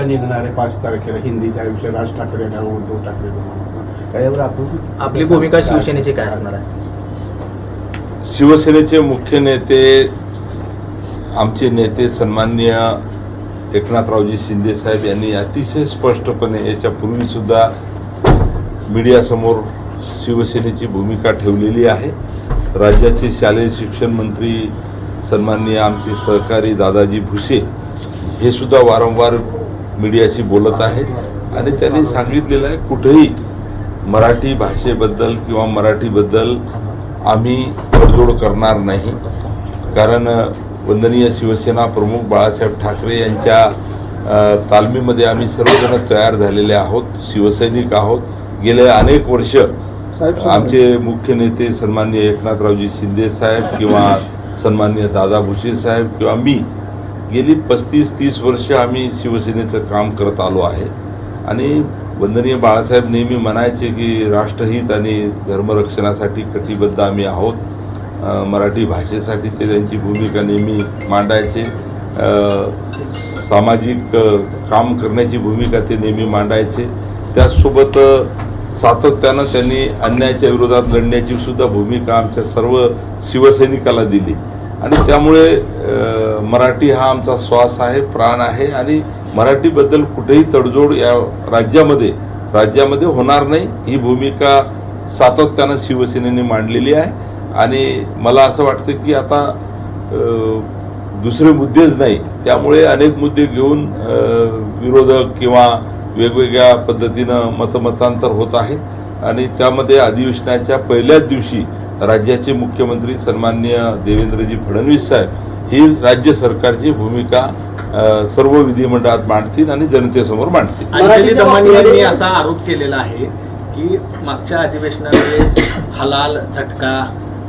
निघणार पाच तारखेला हिंदीच्या विषय राज ठाकरे आणि उद्धव ठाकरे आपली भूमिका शिवसेनेची काय असणार आहे? शिवसेनेचे मुख्य नेते आमचे नेते सन्माननीय एकनाथरावजी शिंदे साहेब यांनी अतिशय स्पष्टपणे याच्यापूर्वी सुद्धा मीडियासमोर शिवसेनेची भूमिका ठेवलेली आहे. राज्याचे शालेय शिक्षण मंत्री सन्माननीय आमचे सहकारी दादाजी भुसे हे सुद्धा वारंवार मीडियाशी बोलत आहेत. आणि त्यांनी सांगितलेलं आहे कुठेही मराठी भाषेबद्दल किंवा मराठीबद्दल आम्ही तडजोड करणार नाही. कारण वंदनीय शिवसेना प्रमुख बाळासाहेब ठाकरे यांच्या तालमीमध्ये आम्ही सर्वजण तयार झालेले आहोत शिवसैनिक आहोत. गेले अनेक वर्ष आमचे मुख्य नेते सन्माननीय एकनाथरावजी शिंदे साहेब किंवा सन्माननीय दादा भुसे साहेब किंवा मी गेली पस्तीस तीस वर्ष आम्ही शिवसेनेचं काम करत आलो आहे. आणि वंदनीय बाळासाहेब नेहमी म्हणायचे की राष्ट्रहित आणि धर्मरक्षणासाठी कटिबद्ध आम्ही आहोत. मराठी भाषेसाठी ते त्यांची भूमिका नेहमी मांडायचे. सामाजिक काम करण्याची भूमिका ते नेहमी मांडायचे. त्याचसोबत सातत्यानं त्यांनी अन्यायाच्या विरोधात लढण्याची सुद्धा भूमिका आमच्या सर्व शिवसैनिकाला दिली. आणि त्यामुळे मराठी हा आमचा श्वास आहे प्राण आहे आणि मराठीबद्दल कुठेही तडजोड या राज्यामध्ये राज्यामध्ये होणार नाही. ही भूमिका सातत्यानं शिवसेनेने मांडलेली आहे. आणि मला असं वाटतं की आता दुसरे मुद्देच नाही. त्यामुळे अनेक मुद्दे घेऊन विरोधक किंवा वेगवेगळ्या पद्धतीनं मतमतांतर होत आहेत. आणि त्यामध्ये अधिवेशनाच्या पहिल्याच दिवशी राज्याचे मुख्यमंत्री सन्माननीय देवेंद्रजी फडणवीस साहेब ही राज्य सरकारची भूमिका सर्व विधिमंडळात मांडतील आणि जनतेसमोर मांडतील. अंजली मराठीच्या दमानी यांनी असा आरोप केलेला आहे की मागच्या अधिवेशनावेळेस हलाल झटका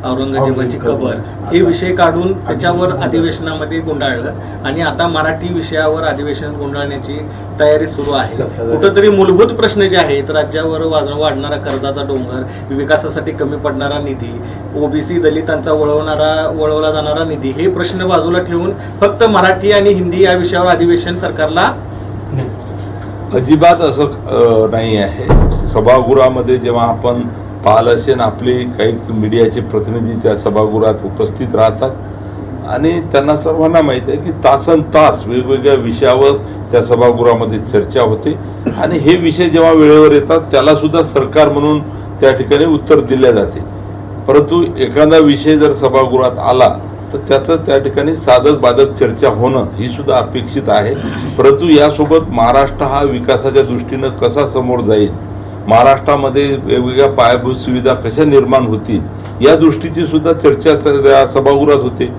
औरंगजेबाची कबर. हे विषय काढून त्याच्यावर अधिवेशनामध्ये गुंडाळलं. आणि आता मराठी विषयावर अधिवेशन गुंडाळण्याची तयारी सुरू आहे. कुठंतरी मूलभूत प्रश्न जे आहेत राज्यावर वाढणारा कर्जाचा डोंगर विकासासाठी कमी पडणारा निधी ओबीसी दलितांचा वळवणारा वळवला जाणारा निधी हे प्रश्न बाजूला ठेवून फक्त मराठी आणि हिंदी या विषयावर अधिवेशन सरकारला अजिबात असं नाही आहे. सभागृहामध्ये जेव्हा आपण पालसेन आपले काही मीडियाचे प्रतिनिधी त्या सभागृहात उपस्थित राहतात. आणि त्यांना सर्वांना माहीत आहे की तासन तास वेगवेगळ्या विषयावर त्या सभागृहामध्ये चर्चा होते. आणि हे विषय जेव्हा वेळेवर येतात त्याला सुद्धा सरकार म्हणून त्या ठिकाणी उत्तर दिले जाते. परंतु एखादा विषय जर सभागृहात आला तर त्याचं त्या ठिकाणी साधक बाधक चर्चा होणं ही सुद्धा अपेक्षित आहे. परंतु यासोबत महाराष्ट्र हा विकासाच्या दृष्टीनं कसा समोर जाईल महाराष्ट्रामध्ये वेगवेगळ्या पायाभूत सुविधा कशा निर्माण होतील या दृष्टीची सुद्धा चर्चा सभागृहात होते.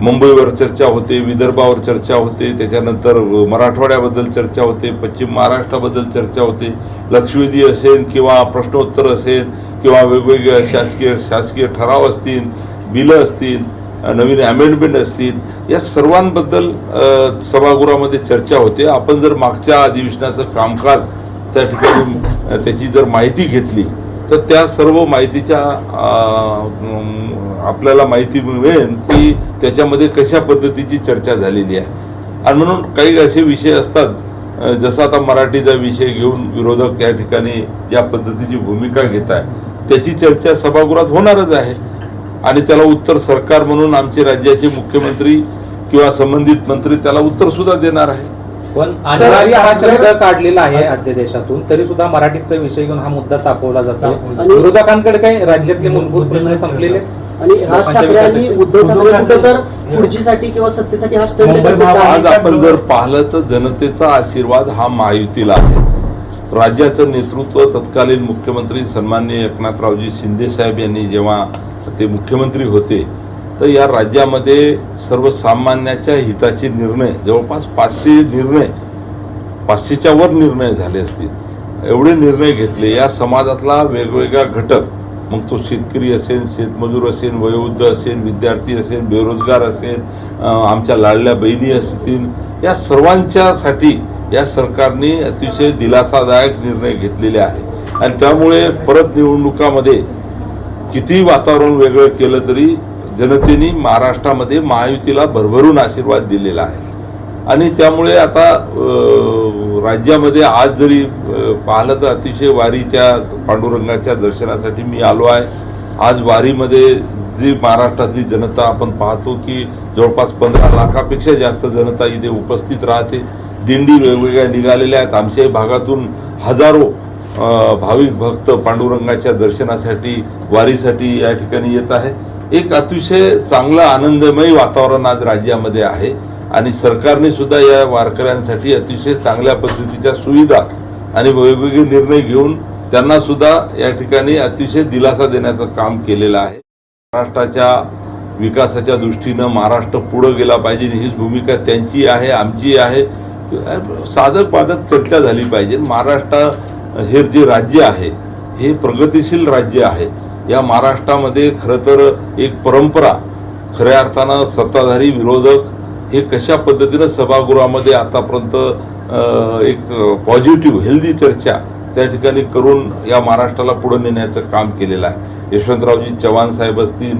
मुंबईवर चर्चा होते विदर्भावर चर्चा होते त्याच्यानंतर मराठवाड्याबद्दल चर्चा होते पश्चिम महाराष्ट्राबद्दल चर्चा होते. लक्षवेधी असेल किंवा प्रश्नोत्तर असेल किंवा वेगवेगळे शासकीय शासकीय ठराव असतील बिलं असतील नवीन अमेंडमेंट असतील या सर्वांबद्दल सभागृहामध्ये चर्चा होते. आपण जर मागच्या अधिवेशनाचं कामकाज त्या ठिकाणी त्याची जर माहिती घेतली तर त्या सर्व माहितीच्या आपल्याला माहिती मिळेल की त्याच्यामध्ये कशा पद्धतीची चर्चा झालेली आहे. आणि म्हणून काही असे विषय असतात जसा जसं आता मराठीचा विषय घेऊन विरोधक या ठिकाणी ज्या पद्धतीची भूमिका घेत आहे त्याची चर्चा सभागृहात होणारच आहे. आणि त्याला उत्तर सरकार म्हणून आमचे राज्याचे मुख्यमंत्री किंवा संबंधित मंत्री त्याला उत्तर सुद्धा देणार आहे. पण अनिवार्य हा शब्द काढलेला आहे अध्यादेशातून तरी सुद्धा मराठीचा विषय घेऊन हा मुद्दा तापवला जातो आणि- विरोधकांकडे काय राज्यातले मूलभूत प्रश्न संपलेले आहेत? आणि राज लोकांच्या ठाकरे आणि विकासाचे. उद्धव ठाकरे कुठं तर खुर्चीसाठी किंवा सत्तेसाठी हा स्टंट. आज आपण जर पाहिलं तर जनतेचा आशीर्वाद हा महायुतीला आहे राज्याचं नेतृत्व तत्कालीन मुख्यमंत्री सन्माननीय एकनाथरावजी शिंदे साहेब यांनी जेव्हा ते मुख्यमंत्री होते तर या राज्यामध्ये सर्वसामान्याच्या हिताचे निर्णय जवळपास पाचशे निर्णय पाचशेच्या वर निर्णय झाले असतील. एवढे निर्णय घेतले या समाजातला वेगवेगळा घटक मग तो शेतकरी असेल शेतमजूर असेल वयोवृद्ध असेल विद्यार्थी असेल बेरोजगार असेल आमच्या लाडल्या बहिणी असतील या सर्वांच्यासाठी या सरकारने अतिशय दिलासादायक निर्णय घेतलेले आहे आणि त्यामुळे परत निवडणुकामध्ये किती वातावरण वेगळं केलं तरी जनतेने महाराष्ट्रामध्ये महायुतीला भरभरून आशीर्वाद दिलेला आहे. आणि त्यामुळे आता राज्यामध्ये आज जरी पाहिलं तर अतिशय वारीच्या पांडुरंगाच्या दर्शनासाठी मी आलो आहे. आज वारीमध्ये जी महाराष्ट्रातली जनता आपण पाहतो की जवळपास पंधरा लाखापेक्षा जास्त जनता इथे उपस्थित राहते. दिंडी वेगवेगळ्या निघालेल्या आहेत. आमच्याही भागातून हजारो भाविक भक्त पांडुरंगाच्या दर्शनासाठी वारीसाठी या ठिकाणी येत आहे. एक अतिशय चांगलं आनंदमय वातावरण आज राज्यामध्ये आहे. आणि सरकारने सुद्धा या वारकऱ्यांसाठी अतिशय चांगल्या पद्धतीच्या सुविधा आणि वेगवेगळे निर्णय घेऊन त्यांना सुद्धा या ठिकाणी अतिशय दिलासा देण्याचं काम केलेलं आहे. महाराष्ट्राच्या विकासाच्या दृष्टीनं महाराष्ट्र पुढं गेला पाहिजे आणि हीच भूमिका त्यांची आहे आमची आहे. साधक पाधक चर्चा झाली पाहिजे. महाराष्ट्र हे जे राज्य आहे हे प्रगतिशील राज्य आहे. या महाराष्ट्रामध्ये खरं तर एक परंपरा खऱ्या अर्थानं सत्ताधारी विरोधक हे कशा पद्धतीनं सभागृहामध्ये आतापर्यंत एक पॉझिटिव्ह हेल्दी चर्चा त्या ठिकाणी करून या महाराष्ट्राला पुढे नेण्याचं काम केलेलं आहे. यशवंतरावजी चव्हाण साहेब असतील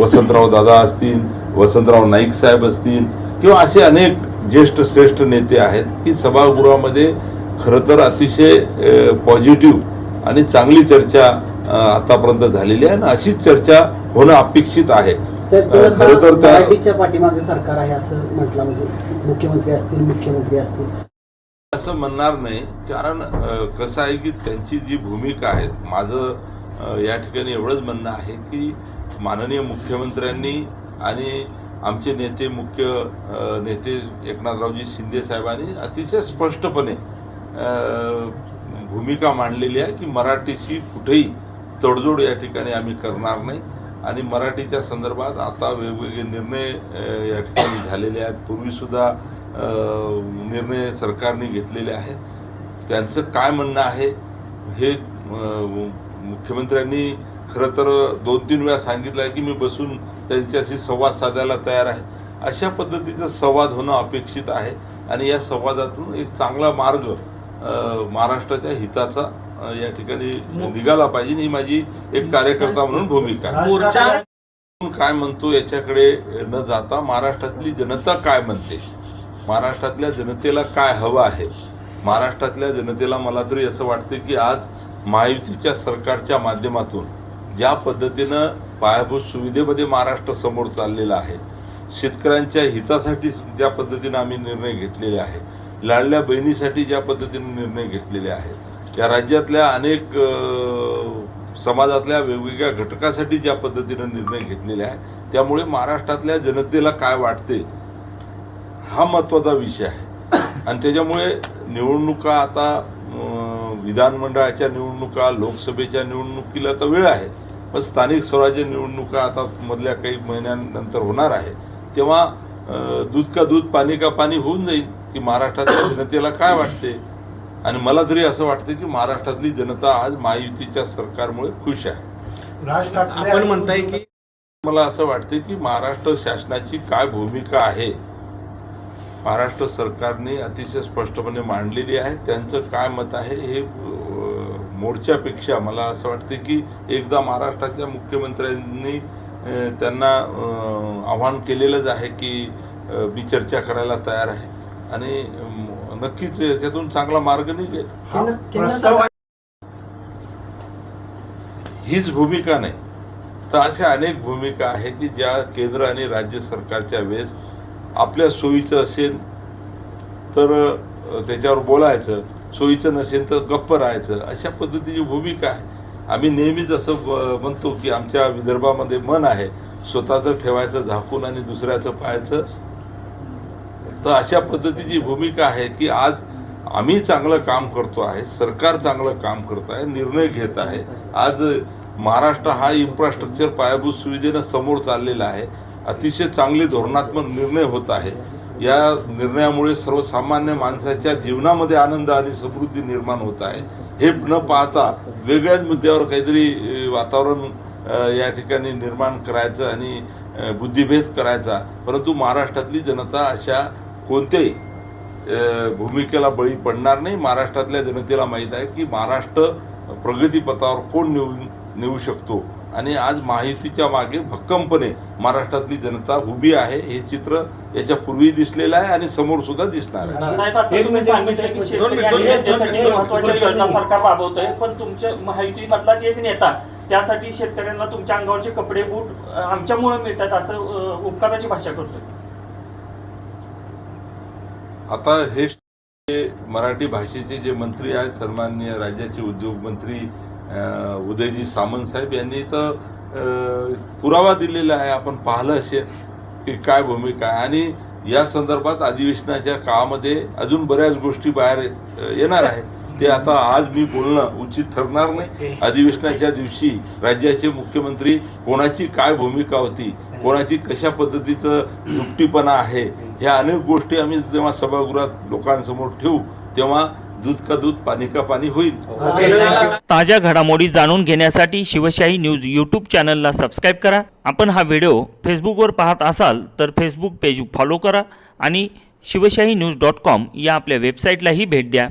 वसंतराव दादा असतील वसंतराव नाईक साहेब असतील किंवा असे अनेक ज्येष्ठ श्रेष्ठ नेते आहेत की सभागृहामध्ये खरं तर अतिशय पॉझिटिव्ह आणि चांगली चर्चा आतापर्यंत झालेली आहे आणि अशीच चर्चा होणं अपेक्षित आहे. खरं तर त्या मराठीच्या पाठीमागे सरकार आहे असं म्हटलं म्हणजे मुख्यमंत्री असतील मुख्यमंत्री असतील. असं म्हणणार नाही कारण कसं आहे की त्यांची जी भूमिका आहे माझं या ठिकाणी एवढंच म्हणणं आहे की माननीय मुख्यमंत्र्यांनी आणि आमचे नेते मुख्य नेते एकनाथरावजी शिंदे साहेबांनी अतिशय स्पष्टपणे भूमिका मांडलेली आहे की मराठीशी कुठेही तडजोड या ठिकाणी आम्ही करणार नाही. आणि मराठीच्या संदर्भात आता वेगवेगळे निर्णय या ठिकाणी झालेले आहेत. पूर्वीसुद्धा निर्णय सरकारने घेतलेले आहेत. त्यांचं काय म्हणणं आहे हे मुख्यमंत्र्यांनी खरं तर दोन तीन वेळा सांगितलं आहे की मी बसून त्यांच्याशी संवाद साधायला तयार आहे. अशा पद्धतीचा संवाद होणं अपेक्षित आहे. आणि या संवादातून एक चांगला मार्ग महाराष्ट्राच्या हिताचा या ठिकाणी निघाला पाहिजे. ही माझी एक कार्यकर्ता म्हणून भूमिका आहे. काय म्हणतो याच्याकडे न जाता महाराष्ट्रातली जनता काय म्हणते? महाराष्ट्रातल्या जनतेला काय हवं आहे? महाराष्ट्रातल्या जनतेला मला तरी असं वाटते की आज महायुतीच्या सरकारच्या माध्यमातून ज्या पद्धतीनं पायाभूत सुविधेमध्ये महाराष्ट्र समोर चाललेला आहे शेतकऱ्यांच्या हितासाठी ज्या पद्धतीनं आम्ही निर्णय घेतलेले आहे लाडल्या बहिणीसाठी ज्या पद्धतीने निर्णय घेतलेले आहेत या राज्यातल्या अनेक समाजातल्या वेगवेगळ्या घटकासाठी ज्या पद्धतीनं निर्णय घेतलेले आहे त्यामुळे महाराष्ट्रातल्या जनतेला काय वाटते हा महत्त्वाचा विषय आहे. आणि त्याच्यामुळे निवडणुका आता विधानमंडळाच्या निवडणुका लोकसभेच्या निवडणुकीला तर वेळ आहे पण स्थानिक स्वराज्य निवडणुका आता मधल्या काही महिन्यांनंतर होणार आहे तेव्हा दूध का दूध पाणी का पाणी होऊन जाईल. की महाराष्ट्रातल्या जनतेला काय वाटते? आणि मला तरी असं वाटतं की महाराष्ट्रातली जनता आज महायुतीच्या सरकारमुळे खुश आहे. राज ठाकरे आपण म्हणताय की मला असं वाटते की महाराष्ट्र शासनाची काय भूमिका आहे? महाराष्ट्र सरकारने अतिशय स्पष्टपणे मांडलेली आहे. त्यांचं काय मत आहे हे मोर्चापेक्षा मला असं वाटते की एकदा महाराष्ट्राच्या मुख्यमंत्र्यांनी त्यांना आव्हान केलेलंच आहे की मी चर्चा करायला तयार आहे. आणि नक्कीच याच्यातून चांगला मार्ग निघेल. हा. हीच भूमिका नाही. तर अशा अनेक भूमिका आहे की ज्या केंद्र आणि राज्य सरकारच्या वेळेस आपल्या सोयीचं असेल तर त्याच्यावर बोलायचं. सोयीचं नसेल तर गप्प राहायचं. अशा पद्धतीची भूमिका आहे. आम्ही नेहमीच असं म्हणतो की आमच्या विदर्भामध्ये मन आहे. स्वतःचं ठेवायचं झाकून आणि दुसऱ्याचं पाहायचं तर अशा पद्धतीची भूमिका आहे की आज आम्ही चांगलं काम करतो आहे सरकार चांगलं काम करत आहे निर्णय घेत आहे. आज महाराष्ट्र हा इन्फ्रास्ट्रक्चर पायाभूत सुविधेनं समोर चाललेला आहे. अतिशय चांगले धोरणात्मक निर्णय होत आहे. या निर्णयामुळे सर्वसामान्य माणसाच्या जीवनामध्ये आनंद आणि समृद्धी निर्माण होत आहे. हे न पाहता वेगळ्याच मुद्द्यावर काहीतरी वातावरण या ठिकाणी निर्माण करायचं आणि बुद्धिभेद करायचा. परंतु महाराष्ट्रातली जनता अशा कोणत्याही भूमिकेला बळी पडणार नाही. महाराष्ट्रातल्या जनतेला माहीत आहे की महाराष्ट्र प्रगतीपथावर कोण नेऊ नेऊ शकतो? आणि आज महायुतीच्या मागे भक्कमपणे महाराष्ट्रातली जनता उभी आहे. हे चित्र याच्या पूर्वी दिसलेलं आहे आणि समोर सुद्धा दिसणार आहे. पण तुमच्या महायुतीमधलाच एक नेता त्यासाठी शेतकऱ्यांना तुमच्या अंगावरचे कपडे बूट आमच्यामुळे मिळतात असं उपकाराची भाषा करतोय. आता हे मराठी भाषेचे जे मंत्री आहेत सन्माननीय राज्याचे उद्योग मंत्री अं, उदयजी सामंत साहेब यांनी तर पुरावा दिलेला आहे. आपण पाहिलं असेल की काय भूमिका आहे. आणि या संदर्भात अधिवेशनाच्या काळामध्ये अजून बऱ्याच गोष्टी बाहेर येणार आहे ते आता आज मी बोलणं उचित ठरणार नाही. अधिवेशनाच्या दिवशी राज्याचे मुख्यमंत्री कोणाची काय भूमिका होती कोणाची कशा पद्धतीचं दुपटीपणा आहे ह्या अनेक गोष्टी आम्ही जेव्हा सभागृहात लोकांसमोर ठेवू तेव्हा दूध का दूध पाणी का पाणी होईल. ताज्या घडामोडी जाणून घेण्यासाठी शिवशाही न्यूज यूट्यूब चॅनलला सबस्क्राईब करा. आपण हा व्हिडिओ फेसबुकवर पाहत असाल तर फेसबुक पेज फॉलो करा आणि शिवशाही न्यूज डॉट कॉम या आपल्या वेबसाईटलाही भेट द्या.